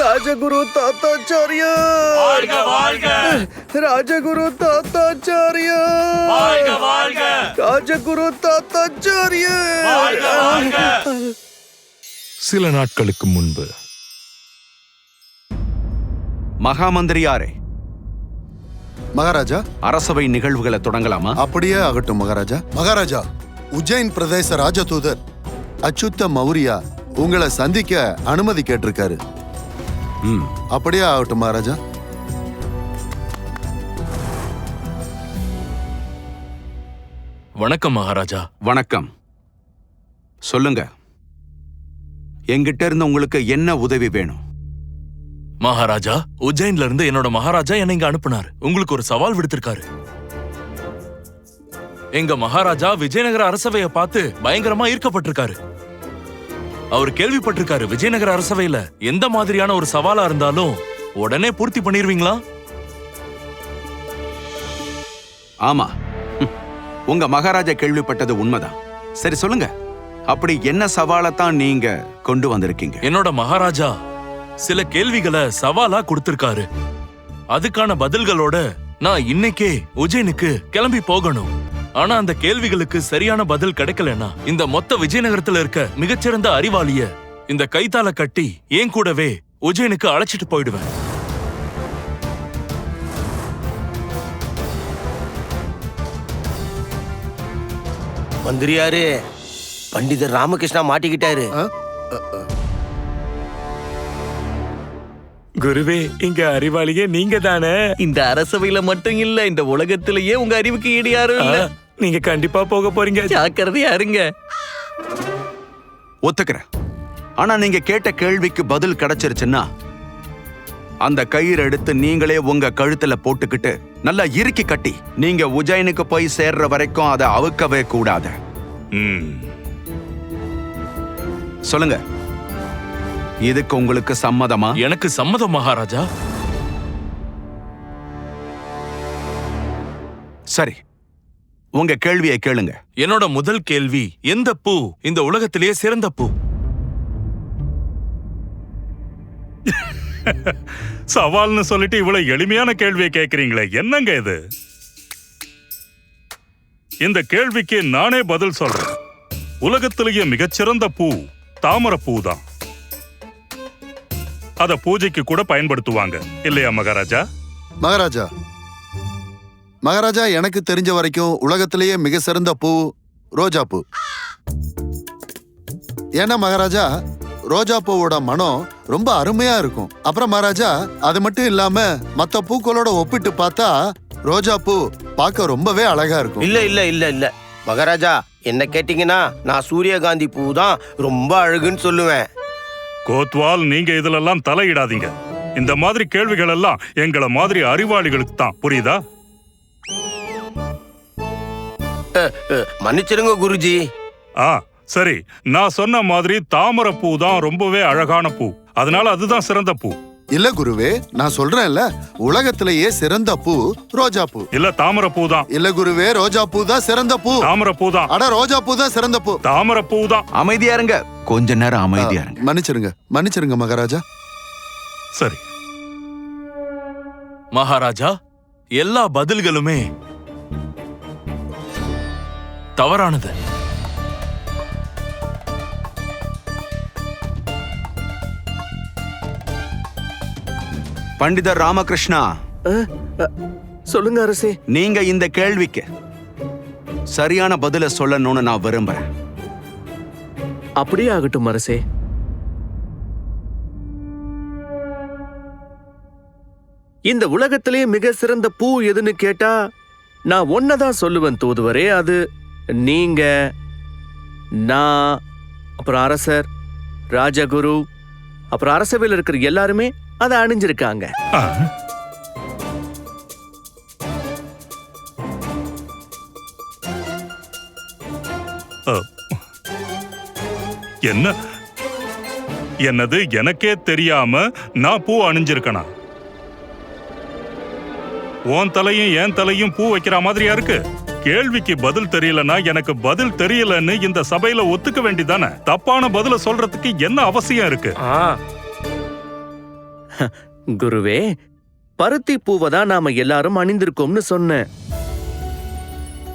ராஜகுரு தாத்தாச்சாரியா. ராஜகுரு தாத்தாச்சாரியா. ராஜகுரு தாத்தாச்சாரியா. சில நாட்களுக்கு முன்பு. மகாமந்திரியாரே. மகாராஜா. அரசவை நிகழ்வுகளை தொடங்கலாமா? அப்படியே ஆகட்டும் மகாராஜா. மகாராஜா உஜ்ஜைன் பிரதேச ராஜதூதர் அச்சுத்த மௌரியா உங்களை சந்திக்க அனுமதி கேட்டிருக்காரு. ம். அப்படியே ஆகட்டும் மகாராஜா. வணக்கம் மகாராஜா. வணக்கம். சொல்லுங்க. என்கிட்ட இருந்து உங்களுக்கு என்ன உதவி வேணும்? மகாராஜா உஜ்ஜைன்ல இருந்து என்னோட மகாராஜா என்னை இங்க அனுப்புனாரு. உங்களுக்கு ஒரு சவால் விடுத்திருக்காரு. எங்க மகாராஜா விஜயநகர அரசவைய பார்த்து பயங்கரமா ஈர்க்கப்பட்டிருக்காரு. அவர் கேள்விப்பட்டிருக்காரு விஜயநகர அரசவையில. எந்த மாதிரியான ஒரு சவாலா இருந்தாலும் உடனே பூர்த்தி பண்ணிருவீங்களா? ஆமா. உங்க மகாராஜா கேள்விப்பட்டது உண்மைதான். சரி சொல்லுங்க. அப்படி என்ன சவாலை தான் நீங்க கொண்டு வந்திருக்கீங்க? என்னோட மகாராஜா சில கேள்விகளை சவாலா கொடுத்திருக்காரு. அதுக்கான பதில்களோட நான் இன்னைக்கே உஜ்ஜைனுக்கு கிளம்பி போகணும். ஆனா அந்த கேள்விகளுக்கு சரியான பதில் கிடைக்கலனா இந்த மொத்த விஜயநகரத்துல இருக்க மிகச்சிறந்த அறிவாளிய இந்த கைத்தால கட்டி ஏன் கூடவே உஜ்ஜைனுக்கு அழைச்சிட்டு போயிடுவேன். மந்திரியாரு பண்டிதர் ராமகிருஷ்ணா மாட்டிக்கிட்டாரு. குருவே இங்க அறிவாளியே நீங்க தானே? இந்த அரசவையில மட்டும் இல்ல இந்த உலகத்திலேயே உங்க அறிவுக்கு ஈடு யாரும் இல்ல. நீங்க கண்டிப்பா போக போறீங்க. ஜாக்கிரதையா இருங்க. ஒத்துக்கிறேன். ஆனா நீங்க கேட்ட கேள்விக்கு பதில் கிடைச்சிருச்சுன்னா அந்த கயிறு எடுத்து நீங்களே உங்க கழுத்துல போட்டுக்கிட்டு நல்லா இறுக்கி கட்டி நீங்க உஜ்ஜைனுக்கு போய் சேர்ற வரைக்கும் அதை அவுக்கவே கூடாது. சொல்லுங்க. இதுக்கு உங்களுக்கு சம்மதமா? எனக்கு சம்மதம் மகாராஜா. சரி. உங்க கேள்வியை கேளுங்க. என்னோட முதல் கேள்வி எந்த பூ? இந்த உலகத்திலேயே சிறந்த பூ. சவால்னு சொல்லிட்டு இவ்வளவு எளிமையான கேள்வியை கேக்குறீங்களே என்னங்க இது? இந்த கேள்விக்கு நானே பதில் சொல்றேன். உலகத்திலேயே மிகச்சிறந்த பூ தாமரை பூ தான். அத பூஜைக்கு கூட பயன்படுத்துவாங்க. இல்லையா மகாராஜா? மகாராஜா மகாராஜா எனக்கு தெரிஞ்ச வரைக்கும் உலகத்திலேயே மிக சிறந்த பூ ரோஜா பூ. ஏன்னா மகாராஜா ரோஜா பூவோட மனம் ரொம்ப அருமையா இருக்கும். அப்புறம் மகாராஜா அது மட்டும் இல்லாம மத்த பூக்களோட ஒப்பிட்டு பார்த்தா ரோஜா பூ பார்க்க ரொம்பவே அழகா இருக்கும். இல்ல இல்ல இல்ல இல்ல. மகாராஜா என்ன கேட்டீங்கன்னா நான் சூரியகாந்தி பூ தான் ரொம்ப அழகுன்னு சொல்லுவேன். கோத்வால் நீங்க இதுலெல்லாம் தலையிடாதீங்க. இந்த மாதிரி கேள்விகள் எல்லாம் எங்கள மாதிரி அறிவாளிகளுக்கு தான் புரியுதா? அஹ், மன்னிச்சிடுங்க குருஜி. ஆ சரி. நான் சொன்ன மாதிரி தாமரை பூ தான் ரொம்பவே அழகான பூ. அதனால அதுதான் சிறந்த பூ. இல்ல குருவே நான் சொல்றேன்ல உலகத்திலேயே சிறந்த பூ ரோஜா பூ. இல்ல தாமரை பூ தான் இல்ல குருவே ரோஜா பூ தான் சிறந்த பூ. தாமரை பூ தான் அட ரோஜா பூ தான் சிறந்த பூ. தாமரை பூ தான் அமைதியா இருங்க. கொஞ்ச நேரம் அமைதியா இருங்க. மன்னிச்சிருங்க மன்னிச்சிருங்க மகாராஜா. சரி. மகாராஜா எல்லா பதில்களுமே தவறானது. பண்டிதர் ராமகிருஷ்ணா. சொல்லுங்க அரசே. நீங்க இந்த கேள்விக்கு சரியான பதில சொல்லணும்னு நான் விரும்புறேன். அப்படியே ஆகட்டும் அரசே. இந்த உலகத்திலேயே மிக சிறந்த பூ எதுன்னு கேட்டா நான் ஒன்னதான் சொல்லுவேன் தூதுவரே அது நீங்க நான் அப்புறம் அரசர் ராஜகுரு அப்புறம் அரசவையில் இருக்கிற எல்லாருமே அதை அணிஞ்சிருக்காங்க. என்ன? என்னது எனக்கே தெரியாம நான் பூ அணிஞ்சிருக்கனா? உன் தலையும் என் தலையும் பூ வைக்கிற மாதிரியா இருக்கு? கேள்விக்கு பதில் தெரியலனா எனக்கு பதில் தெரியலன்னு இந்த சபையில ஒத்துக்க வேண்டியதானே தப்பான பதில சொல்றதுக்கு என்ன அவசியம் இருக்கு? குருவே பருத்தி பூவை தான் நாம எல்லாரும் அணிந்திருக்கோம்னு சொன்னேன்.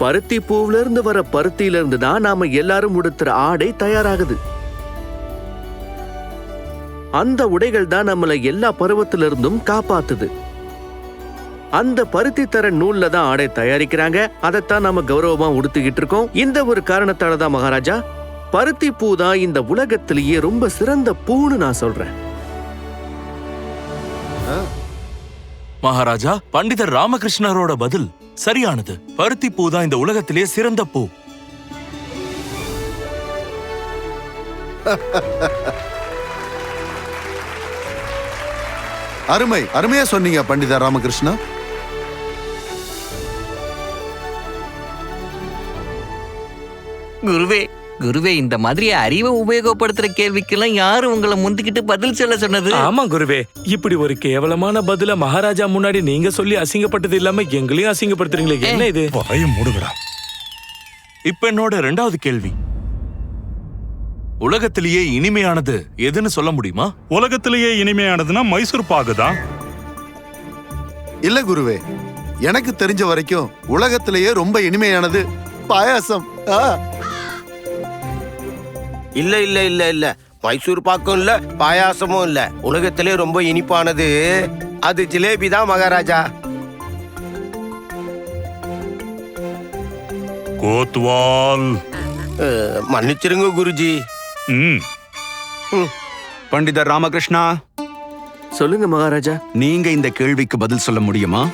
பருத்தி பூவுல இருந்து வர பருத்தியில இருந்து தான் நாம எல்லாரும் உடுத்துற ஆடை தயாராகுது. அந்த உடைகள் தான் நம்மளை எல்லா பருவத்திலிருந்தும் காப்பாத்துது. அந்த பருத்தி தர நூல்ல தான் ஆடை தயாரிக்கிறாங்க. அதைத்தான் நாம கௌரவமா உடுத்திக்கிட்டு இருக்கோம். இந்த ஒரு காரணத்தால தான் மகாராஜா பருத்தி பூ தான் இந்த உலகத்திலேயே ரொம்ப சிறந்த பூன்னு நான் சொல்றேன். மகாராஜா பண்டிதர் ராமகிருஷ்ணரோட பதில் சரியானது. பருத்தி பூ தான் இந்த உலகத்திலே சிறந்த பூ. அருமை அருமையா சொன்னீங்க பண்டிதர் ராமகிருஷ்ணா. குருவே குருவே இந்த மாதிரி அறிவை உபயோகப்படுத்துற கேள்விக்கெல்லாம் யாரு உங்களை முந்திக்கிட்டு பதில் சொல்ல சொன்னது? ஆமா குருவே இப்படி ஒரு கேவலமான பதில மகாராஜா முன்னாடி நீங்க சொல்லி அசிங்கப்பட்டது இல்லாம எங்களையும் அசிங்கப்படுத்துறீங்களே என்ன இது? வாயும் மூடுங்கடா. இப்ப என்னோட ரெண்டாவது கேள்வி. உலகத்திலேயே இனிமையானது எதுன்னு சொல்ல முடியுமா? உலகத்திலேயே இனிமையானதுன்னா மைசூர் பாகு தான். இல்ல குருவே எனக்கு தெரிஞ்ச வரைக்கும் உலகத்திலேயே ரொம்ப இனிமையானது பாயாசம். ஆ, இல்ல இல்ல இல்ல இல்ல. மைசூர் பாக்கும் இல்ல பாயாசமும் இல்ல. உலகத்திலே ரொம்ப இனிப்பானது. அது ஜிலேபி தான் மகாராஜா. கோத்வால். மன்னிச்சிருங்க குருஜி. ம். பண்டிதர் ராமகிருஷ்ணா. சொல்லுங்க மகாராஜா. நீங்க இந்த கேள்விக்கு பதில் சொல்ல முடியுமா?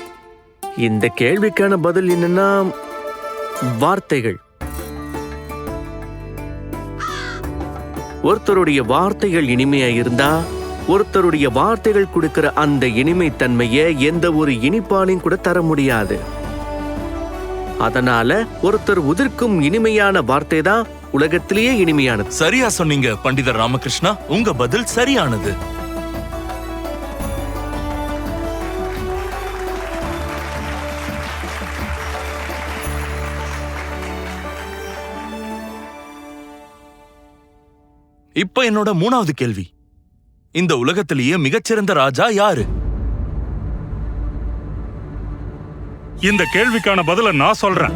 இந்த கேள்விக்கான பதில் என்னன்னா வார்த்தைகள். ஒருத்தருடைய வார்த்தைகள் இனிமையா இருந்தா ஒருத்தருடைய வார்த்தைகள் கொடுக்கிற அந்த இனிமைத்தன்மைய எந்த ஒரு இனிப்பாலையும் கூட தர முடியாது. அதனால ஒருத்தர் உதிர்க்கும் இனிமையான வார்த்தை தான் உலகத்திலேயே இனிமையானது. சரியா சொன்னீங்க பண்டிதர் ராமகிருஷ்ணா. உங்க பதில் சரியானது. இப்ப என்னோட மூணாவது கேள்வி. இந்த உலகத்திலேயே மிகச்சிறந்த ராஜா யாரு? இந்த கேள்விக்கான பதில நான் சொல்றேன்.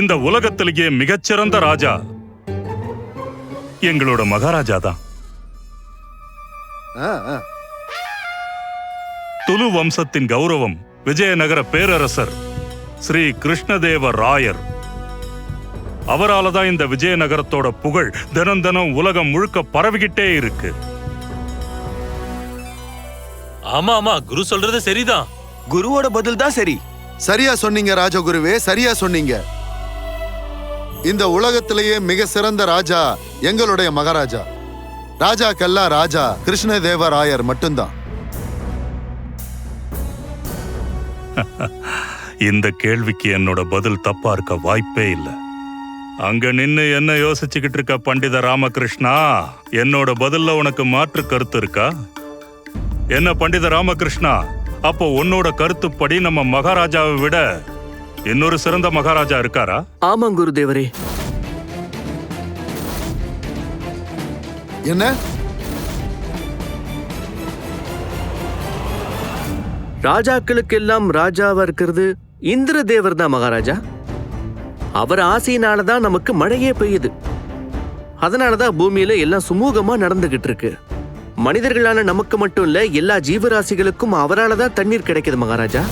இந்த உலகத்திலேயே மிகச்சிறந்த ராஜா எங்களோட மகாராஜா தான். துலு வம்சத்தின் கௌரவம் விஜயநகர பேரரசர் ஸ்ரீ கிருஷ்ணதேவ ராயர். அவரால தான் இந்த விஜயநகரத்தோட புகழ் தினம் தினம் உலகம் முழுக்க பரவிக்கிட்டே இருக்கு. ஆமா ஆமா குரு சொல்றது சரிதான். குருவோட பதில் தான் சரி. சரியா சொன்னீங்க ராஜகுருவே சரியா சொன்னீங்க. இந்த உலகத்திலேயே மிக சிறந்த ராஜா எங்களுடைய மகாராஜா. ராஜாக்கெல்லாம் ராஜா கிருஷ்ணதேவராயர் மட்டும்தான். இந்த கேள்விக்கு என்னோட பதில் தப்பா இருக்க வாய்ப்பே இல்ல. அங்க நின்னு என்ன யோசிச்சுக்கிட்டு இருக்க பண்டித ராமகிருஷ்ணா? என்னோட பதில்ல உனக்கு மாற்று கருத்து இருக்கா? என்ன பண்டித ராமகிருஷ்ணா அப்போ உன்னோட கருத்துப்படி நம்ம மகாராஜாவை விட இன்னொரு சிறந்த மகாராஜா இருக்காரா? ஆமாம் குருதேவரே. என்ன? ராஜாக்களுக்கெல்லாம் ராஜாவா இருக்கிறது இந்திர தேவர் தான் மகாராஜா? அவர் ஆசையினால தான் நமக்கு மழையே பெய்யுது. அதனால தான் பூமியில எல்லாம் சுமூகமா நடந்துகிட்டு இருக்கு. மனிதர்களான நமக்கு மட்டும் இல்ல எல்லா ஜீவராசிகளுக்கும் அவரால் தான் தண்ணீர் கிடைக்குது மகாராஜா.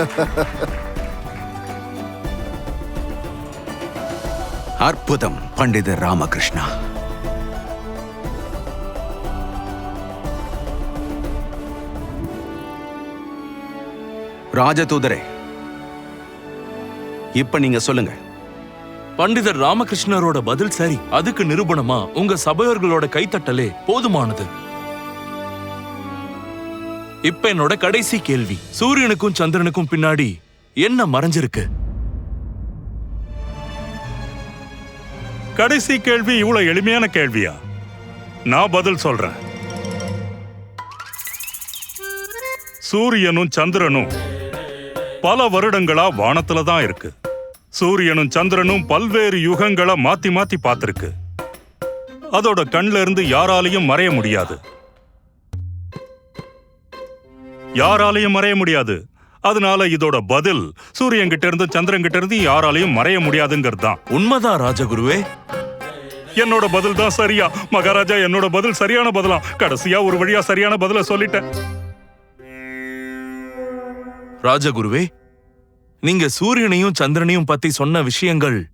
அற்புதம் பண்டிதர் ராமகிருஷ்ணா. ராஜதூதரே இப்ப நீங்க சொல்லுங்க. பண்டிதர் ராமகிருஷ்ணரோட பதில் சரி அதுக்கு நிரூபணமா உங்க சபையோர்களோட கைத்தட்டலே போதுமானது. இப்ப என்னோட கடைசி கேள்வி. சூரியனுக்கும் சந்திரனுக்கும் பின்னாடி என்ன மறைஞ்சிருக்கு? கடைசி கேள்வி இவ்வளவு எளிமையான கேள்வியா? நான் பதில் சொல்றேன். சூரியனும் சந்திரனும் பல வருடங்களா வானத்துல தான் இருக்கு. சூரியனும் சந்திரனும் பல்வேறு யுகங்களை மாத்தி மாத்தி பார்த்திருக்கு. அதோட கண்ல இருந்து யாராலையும் மறைய முடியாது. யாராலையும் மறைய முடியாது. அதனால இதோட பதில் சூரியன் கிட்ட இருந்து சந்திரன் கிட்ட இருந்து யாராலையும் மறைய முடியாதுங்கிறது தான் உண்மைதான் ராஜகுருவே. என்னோட பதில் தான் சரியா? மகாராஜா என்னோட பதில் சரியான பதிலா? கடைசியா ஒரு வழியா சரியான பதில சொல்லிட்டேன். ராஜகுருவே நீங்க சூரியனையும் சந்திரனையும் பத்தி சொன்ன விஷயங்கள்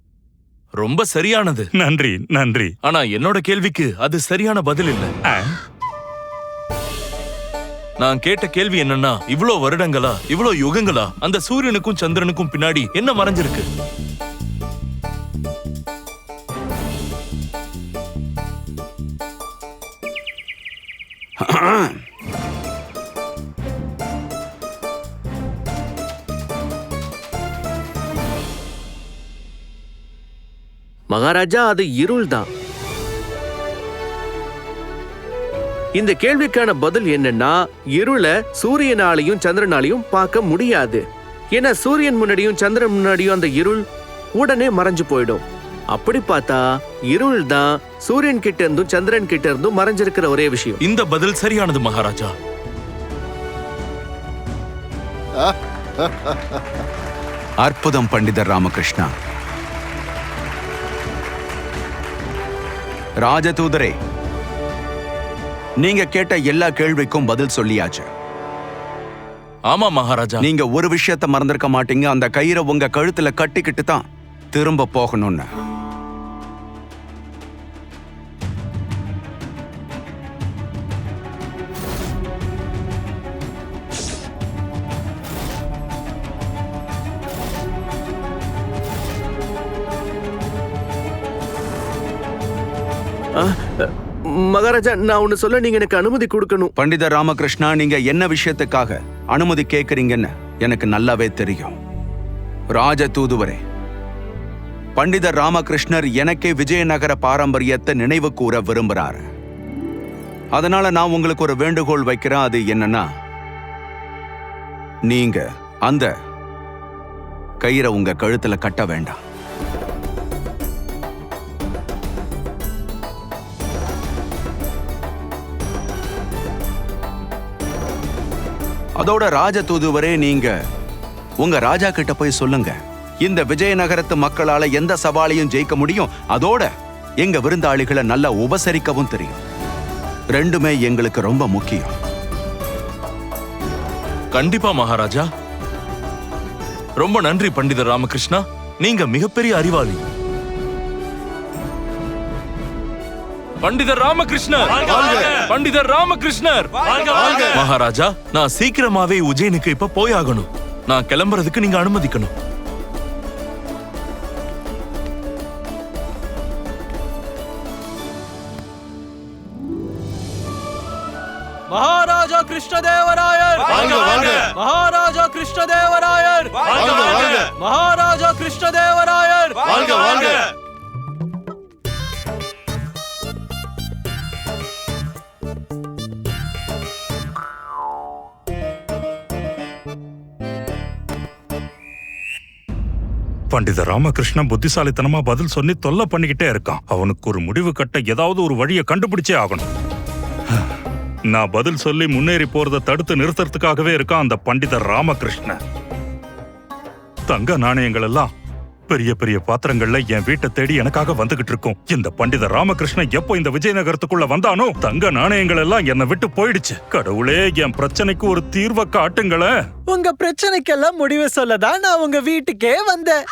ரொம்ப சரியானது. நன்றி நன்றி. ஆனா என்னோட கேள்விக்கு அது சரியான பதில் இல்ல. நான் கேட்ட கேள்வி என்னன்னா இவ்வளோ வருடங்களா இவ்வளோ யுகங்களா? அந்த சூரியனுக்கும் சந்திரனுக்கும் பின்னாடி என்ன மறைஞ்சிருக்கு? மகாராஜா அது இருள் தான். இந்த கேள்விக்கான பதில் என்னன்னா இருள சூரியனாலையும் சந்திரனாலையும் பார்க்க முடியாது. ஏன்னா சூரியன் முன்னாடியும் சந்திரன் முன்னாடியும் அந்த இருள் உடனே மறைஞ்சு போயிடும். அப்படி பார்த்தா இருள் தான் சூரியன் கிட்ட இருந்தும் சந்திரன் கிட்ட இருந்தும் மறைஞ்சிருக்கிற ஒரே விஷயம். இந்த பதில் சரியானது மகாராஜா. அற்புதம் பண்டிதர் ராமகிருஷ்ணா. ராஜதூதரே நீங்க கேட்ட எல்லா கேள்விக்கும் பதில் சொல்லியாச்சு. ஆமா மகாராஜா. நீங்க ஒரு விஷயத்த மறந்திருக்க மாட்டீங்க. அந்த கயிறை உங்க கழுத்துல கட்டிக்கிட்டு தான் திரும்ப போகணும்னு. மகாராஜா நான் ஒன்னு சொல்ல நீங்க எனக்கு அனுமதி கொடுக்கணும். பண்டிதர் ராமகிருஷ்ணா நீங்க என்ன விஷயத்துக்காக அனுமதி கேக்குறீங்கன்னு எனக்கு நல்லாவே தெரியும். ராஜ தூதுவரே பண்டிதர் ராமகிருஷ்ணர் எனக்கே விஜயநகர பாரம்பரியத்தை நினைவு கூற விரும்புறாரு. அதனால நான் உங்களுக்கு ஒரு வேண்டுகோள் வைக்கிறேன் அது என்னன்னா நீங்க அந்த கயிறை உங்க கழுத்துல கட்ட வேண்டாம். அதோட ராஜ தூதுவரே நீங்க. உங்க ராஜா கிட்ட போய் சொல்லுங்க. இந்த விஜயநகரத்து மக்களால எந்த சவாலையும் ஜெயிக்க முடியும்? அதோட எங்க விருந்தாளிகளை நல்லா உபசரிக்கவும் தெரியும். ரெண்டுமே எங்களுக்கு ரொம்ப முக்கியம். கண்டிப்பா மகாராஜா. ரொம்ப நன்றி பண்டிதர் ராமகிருஷ்ணா. நீங்க மிகப்பெரிய அறிவாளி. பண்டிதர் ராமகிருஷ்ணர். பண்டிதர் ராமகிருஷ்ணர். மகாராஜா நான் சீக்கிரமாவே உஜயனுக்கு இப்ப போயாகணும். நான் கிளம்புறதுக்கு நீங்க அனுமதிக்கணும். மகாராஜா கிருஷ்ணதேவராயர். மகாராஜா கிருஷ்ணதேவராயர். மகாராஜா கிருஷ்ணதேவராயர். பண்டித ராமகிருஷ்ணன் புத்திசாலித்தனமா பதில் சொல்லி தொல்லை பண்ணிக்கிட்டே இருக்கான். அவனுக்கு ஒரு முடிவு கட்ட ஏதாவது ஒரு வழியை கண்டுபிடிச்சே ஆகணும். நான் பதில் சொல்லி முன்னேறி போறதை தடுத்து நிறுத்துறதுக்காகவே இருக்கான் அந்த பண்டிதர் ராமகிருஷ்ணன். தங்க நாணயங்கள் எல்லாம் பெரிய பெரிய பாத்திரங்கள்ல என் வீட்டை தேடி எனக்காக வந்துகிட்டு இருக்கும். இந்த பண்டிதர் ராமகிருஷ்ணன் எப்போ இந்த விஜயநகரத்துக்குள்ள வந்தானோ தங்க நாணயங்கள் எல்லாம் என்னை விட்டு போயிடுச்சு. கடவுளே என் பிரச்சனைக்கு ஒரு தீர்வை காட்டுங்களேன் உங்க பிரச்சனைக்கெல்லாம் முடிவு சொல்லதான் நான் உங்க வீட்டுக்கே வந்தேன்.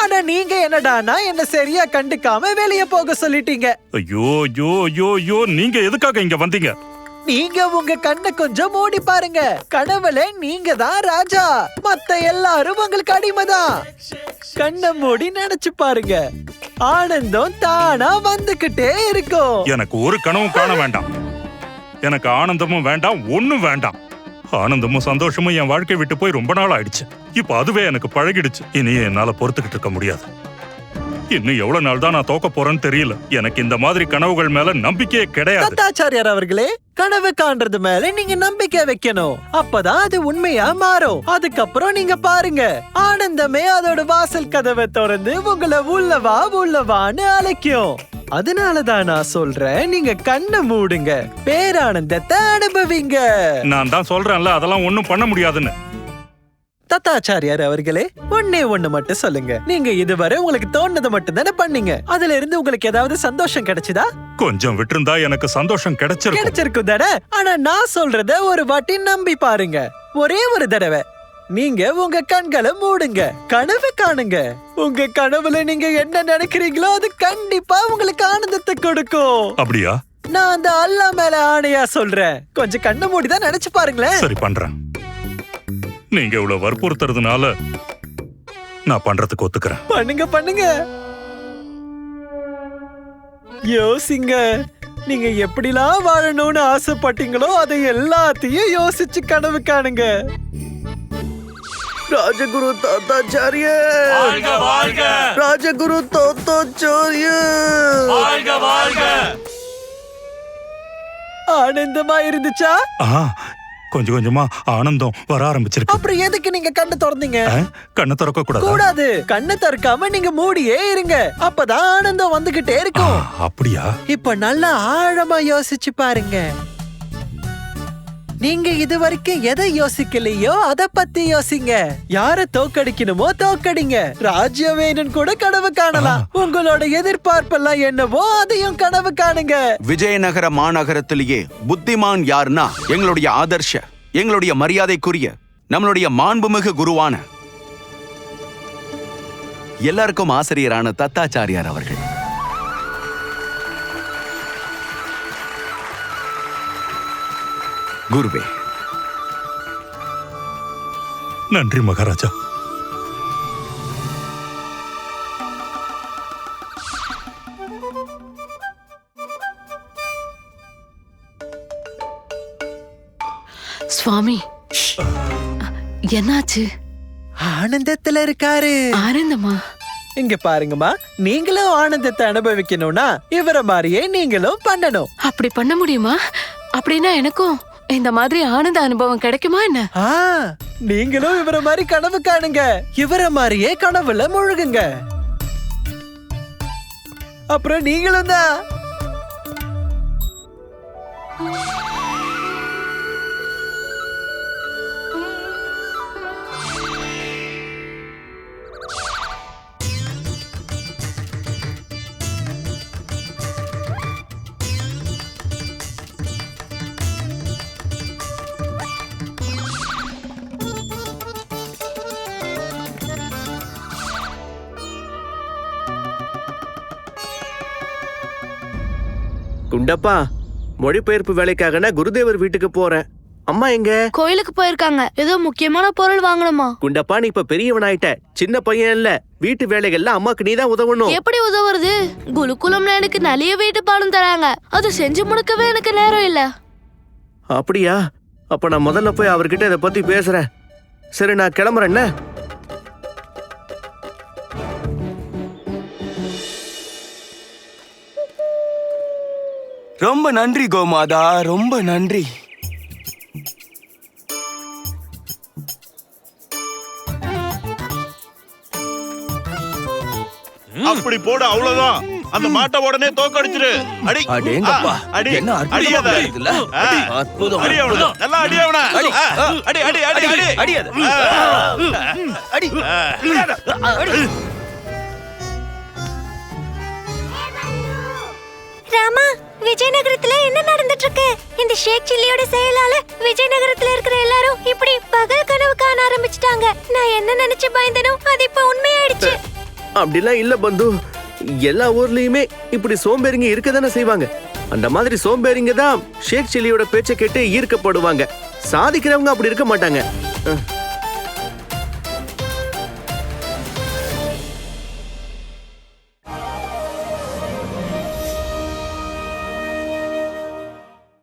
ஆனா நீங்க என்னடானா என்ன சரியா கண்டுக்காம வெளிய போக சொல்லிட்டீங்க. ஐயோ ஐயோ ஐயோ ஐயோ நீங்க எதுக்காக இங்க வந்தீங்க? நீங்க உங்க கண்ணை கொஞ்சம் மூடி பாருங்க. கனவுல நீங்க தான் ராஜா. மத்த எல்லாரும் உங்களுக்கு அடிமைதான். கண்ணை மூடி நினைச்சு பாருங்க. ஆனந்தம் தானா வந்துகிட்டே இருக்கும். எனக்கு ஒரு கனவும் காண வேண்டாம். எனக்கு ஆனந்தமும் வேண்டாம் ஒண்ணும் வேண்டாம். ஆனந்தமும் சந்தோஷமும் என் வாழ்க்கை விட்டு போய் ரொம்ப நாள் ஆயிடுச்சு இப்ப அதுவே எனக்கு பழகிடுச்சு. இனி என்னால பொறுத்துக்கிட்டு இருக்க முடியாது. இன்னும் எவ்வளவு நாள் தான் நான் தோக்க போறேன்னு தெரியல. எனக்கு இந்த மாதிரி கனவுகள் மேல நம்பிக்கையே கிடையாது. தத்தாச்சாரியார் அவர்களே கனவு காண்றது மேல நீங்க நம்பிக்கை வைக்கணும். அப்பதான் அது உண்மையா மாறும். அதுக்கப்புறம் நீங்க பாருங்க. ஆனந்தமே அதோட வாசல் கதவை திறந்து உங்களை உள்ளவா உள்ளவான்னு அழைக்கும். அதனாலதான் நான் சொல்றேன் நீங்க கண்ணை மூடுங்க. பேரானந்தத்தை அனுபவிங்க. நான் தான் சொல்றேன்ல அதெல்லாம் ஒண்ணும் பண்ண முடியாதுன்னு. தத்தாச்சாரியார் அவர்களே ஒன்னே ஒண்ணு மட்டும் சொல்லுங்க. நீங்க இதுவரை உங்களுக்கு தோணுது மட்டும் தானே பண்ணீங்க. அதுல இருந்து உங்களுக்கு ஏதாவது சந்தோஷம் கிடைச்சுதா? கொஞ்சம் விட்டிருந்தா எனக்கு சந்தோஷம் கிடைச்சிருக்கும். கிடைச்சிருக்கும் தானே? ஆனா நான் சொல்றத ஒரு வாட்டி நம்பி பாருங்க. ஒரே ஒரு தடவை. நீங்க உங்க கண்களை மூடுங்க. கனவு காணுங்க. உங்க கனவுல நீங்க என்ன நினைக்கிறீங்களோ அது கண்டிப்பா உங்களுக்கு ஆனந்தத்தை கொடுக்கும். அப்படியா? நான் அந்த அல்லா மேல ஆணையா சொல்றேன். கொஞ்சம் கண்ணை மூடிதான் நினைச்சு பாருங்களேன். சரி பண்றேன். நீங்க இவ்வளவு வற்புறுத்துறதுனால நான் பண்றதுக்கு ஒத்துக்கிறேன். பண்ணுங்க பண்ணுங்க. யோசிங்க. நீங்க எப்படிலாம் வாழணும்னு ஆசைப்பட்டீங்களோ அதை எல்லாத்தையும் யோசிச்சு கனவு காணுங்க. ராஜகுரு தாத்தாச்சாரிய. வாழ்க வாழ்க. ராஜகுரு தாத்தாச்சாரிய. வாழ்க வாழ்க. ஆனந்தமா இருந்துச்சா? ஆ கொஞ்சம் கொஞ்சமா ஆனந்தம் வர ஆரம்பிச்சிருக்கு. அப்புறம் எதுக்கு நீங்க கண்ணை திறந்தீங்க? கண்ணை திறக்க கூடாதா? கூடாது. கண்ணை திறக்காம நீங்க மூடியே இருங்க. அப்பதான் ஆனந்தம் வந்துகிட்டே இருக்கும். அப்படியா? இப்ப நல்லா ஆழமா யோசிச்சு பாருங்க. நீங்க இது வரைக்கும் எதை யோசிக்கலையோ அத பத்தி யோசிங்க. யார தோக்கடிக்கணுமோ தோக்கடிங்க. ராஜ்யம் வேணும்னு கூட கனவு காணலாம். உங்களோட எதிர்பார்ப்பெல்லாம் என்னவோ அதையும் கனவு காணுங்க. விஜயநகர மாநகரத்திலேயே புத்திமான் யாருன்னா எங்களுடைய ஆதர்ஷ எங்களுடைய மரியாதைக்குரிய நம்மளுடைய மாண்புமிகு குருவான. எல்லாருக்கும் ஆசிரியரான தத்தாச்சாரியார் அவர்கள். குருவே. நன்றி மகாராஜா. சுவாமி என்னாச்சு? ஆனந்தத்துல இருக்காரு. ஆனந்தமா? இங்க பாருங்கம்மா நீங்களும் ஆனந்தத்தை அனுபவிக்கணும்னா இவர மாதிரியே நீங்களும் பண்ணணும். அப்படி பண்ண முடியுமா? அப்படின்னா எனக்கும் இந்த மாதிரி ஆனந்த அனுபவம் கிடைக்குமா என்ன? ஆ நீங்களும் இவர மாதிரி கனவு காணுங்க. இவர மாதிரியே கனவுல முழுகுங்க. அப்புறம் நீங்களும் தான். குண்டப்பா மொழிபெயர்ப்பு வேலைக்காக நான் குருதேவர் வீட்டுக்கு போறேன். அம்மா எங்க? கோயிலுக்கு போயிருக்காங்க. ஏதோ முக்கியமான பொருள் வாங்கணுமா? குண்டப்பா நீ இப்ப பெரியவனாயிட்ட சின்ன பையன் இல்ல. வீட்டு வேலைகள்ல அம்மாக்கு நீ தான் உதவணும். எப்படி உதவுறது? குலுக்குலம்ல எனக்கு நிறைய வீட்டு பாடம் தராங்க. அது செஞ்சு முடிக்கவே எனக்கு நேரம் இல்ல. அப்படியா? அப்ப நான் முதல்ல போய் அவர்கிட்ட இதை பத்தி பேசுறேன். சரி நான் கிளம்புறேன் ரொம்ப நன்றி கோமாதா ரொம்ப நன்றி அப்படி போடு அவ்வளவுதான் அந்த மாட்டை உடனே தோக்கடிச்சிரு அடி அடேங்கப்பா. அடி என்ன அற்புதமா. இருக்குல்ல? அற்புதம், அடி அவனை. அற்புதம். நல்லா அடி அவனை. அடி. அடி அடி அடி அடி அடி. அடி ஷேக் சில்லியோட செயலால விஜயநகரத்துல இருக்கிற எல்லாரும் இப்படி பகல் கனவு காண ஆரம்பிச்சிட்டாங்க. நான் என்ன நினைச்சு பயந்தனோ அது இப்ப உண்மையாயிடுச்சு. அப்படிலாம் இல்ல பந்து. எல்லா ஊர்லயுமே இப்படி சோம்பேறிங்க இருக்க தானே செய்வாங்க. அந்த மாதிரி சோம்பேறிங்க தான் ஷேக் சில்லியோட பேச்சை கேட்டு ஈர்க்கப்படுவாங்க. சாதிக்கிறவங்க அப்படி இருக்க மாட்டாங்க. அஹ்.